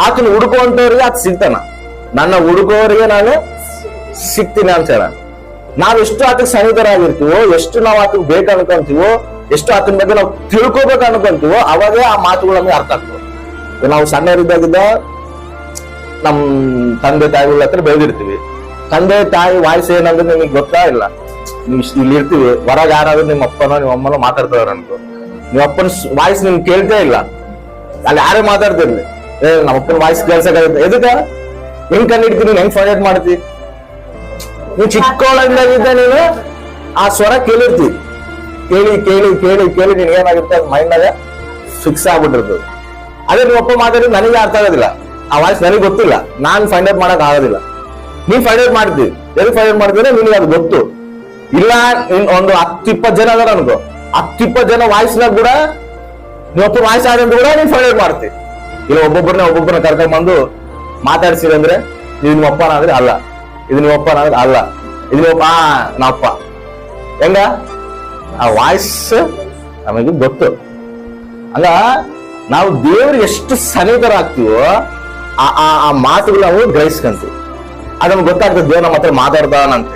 ಆತನ ಹುಡುಕುವಂತವ್ರಿಗೆ ಆತ ಸಿಗ್ತಾನ. ನನ್ನ ಹುಡುಕೋರಿಗೆ ನಾನು ಸಿಗ್ತೀನಿ ಅಂತ ಹೇಳ. ನಾವ್ ಎಷ್ಟು ಆತಕ್ ಸನ್ನಿಧರಾಗಿರ್ತೀವೋ ಎಷ್ಟು ನಾವು ಆತಗ್ ಬೇಕು ಅನ್ಕೊಂತೀವೋ ಎಷ್ಟು ಆತನ ಬಗ್ಗೆ ನಾವು ತಿಳ್ಕೊಬೇಕು ಅನ್ಕೊಂತೀವೋ, ಅವಾಗೇ ಆ ಮಾತುಗಳು ಅರ್ಥ ಆಗ್ತವೆ. ನಾವು ಸಣ್ಣವರಿದ್ದಾಗಿದ್ದ ನಮ್ ತಂದೆ ತಾಯಿಗಳ ಹತ್ರ ಬೆಳೆದಿರ್ತೀವಿ. ತಂದೆ ತಾಯಿ ವಾಯ್ಸ್ ಏನಂದ್ರೆ ನಿಮಗೆ ಗೊತ್ತಾ ಇಲ್ಲ. ಇಲ್ಲಿ ಇರ್ತೀವಿ. ಹೊರಗೆ ಯಾರಾದ್ರೂ ನಿಮ್ಮ ಅಪ್ಪನೋ ನಿಮ್ಮ ಅಮ್ಮನೋ ಮಾತಾಡ್ತಾರ ಅನ್ಕೋ. ನಿಮ್ಮ ಅಪ್ಪನ ವಾಯ್ಸ್ ನಿಮ್ಗೆ ಕೇಳ್ತೇ ಇಲ್ಲ. ಅಲ್ಲಿ ಯಾರೇ ಮಾತಾಡ್ತಿರ್ಲಿ. ಏ, ನಮ್ಮ ವಾಯ್ಸ್ ಕೇಳ್ಸಕ್ಕಾಗುತ್ತೆ ಎದಕ್ಕ? ಹೆಂಗ್ ಕಂಡಿಡ್ತೀನಿ ನೀನ್? ಹೆಂಗ್ ಫಾರ್ವರ್ಡ್ ಮಾಡ್ತಿ? ನೀನ್ ಚಿಕ್ಕವಳಾಗಿದ್ದ ನೀನು? ಆ ಸ್ವರ ಕೇಳಿರ್ತಿ. ಕೇಳಿ ಕೇಳಿ ಕೇಳಿ ಕೇಳಿ ನೀನ್ ಮೈಂಡ್ ಮೈಂಡ್ನಾಗ ಫಿಕ್ಸ್ ಆಗ್ಬಿಟ್ಟಿರ್ತದೆ. ಅದೇ ನಿಮ್ಮ ಅಪ್ಪ ಮಾತಾಡಿದ್ರೆ ನನಗೆ ಅರ್ಥ ಆಗೋದಿಲ್ಲ. ಆ ವಾಯ್ಸ್ ನನಗೆ ಗೊತ್ತಿಲ್ಲ. ನಾನ್ ಫೈಂಡ್ ಔಟ್ ಮಾಡಕ್ ಆಗೋದಿಲ್ಲ. ನೀನ್ ಫೈಂಡ್ ಔಟ್ ಮಾಡ್ತಿ. ಎಲ್ಲಿ ಫೈಂಡ್ ಔಟ್ ಮಾಡ್ತೀರ ನಿನಗೆ ಅದು ಗೊತ್ತು. ಇಲ್ಲ ಒಂದು ಹತ್ತು ಇಪ್ಪತ್ತು ಜನ ಅದಾರ ಅನ್ಕೋ. ಹತ್ತು ಇಪ್ಪತ್ತು ಜನ ವಾಯ್ಸ್ನಾಗ ಕೂಡ ನೀವಪ್ಪ ವಾಯ್ಸ್ ಆದಂತ ಕೂಡ ನೀನ್ ಫೈಂಡ್ ಔಟ್ ಮಾಡ್ತಿ. ಇಲ್ಲ, ಒಬ್ಬೊಬ್ಬರನ್ನ ಒಬ್ಬೊಬ್ಬರನ್ನ ಕರ್ಕೊಂಡ್ ಬಂದು ಮಾತಾಡ್ಸಿದ್ರೆ ಅಂದ್ರೆ ಇದು ನಿಮ್ಮ ಅಪ್ಪನ ಅಂದ್ರೆ ಅಲ್ಲ. ಇದು ನಿಮ್ಮ ಅಪ್ಪನ ಅಂದ್ರೆ ಅಲ್ಲ. ಇದು ನಿಮ್ಮ ನಮ್ಮಪ್ಪ ಹೆಂಗ? ಆ ವಾಯ್ಸ್ ನಮಗೆ ಗೊತ್ತು. ಅಲ್ಲ ನಾವು ದೇವ್ರಿಗೆ ಎಷ್ಟು ಸನ್ನಿಧರಾಗ್ತೀವೋ ಆ, ಆ- ಆ ಮಾತುಗಳು ನಾವು ಗ್ರಹಿಸ್ಕೊಂತೀವಿ. ಅದು ನಮ್ಗೆ ಗೊತ್ತಾಗ್ತದೆ, ದೇವ್ರ ನಮ್ಮ ಹತ್ರ ಮಾತಾಡ್ತಾನ ಅಂತ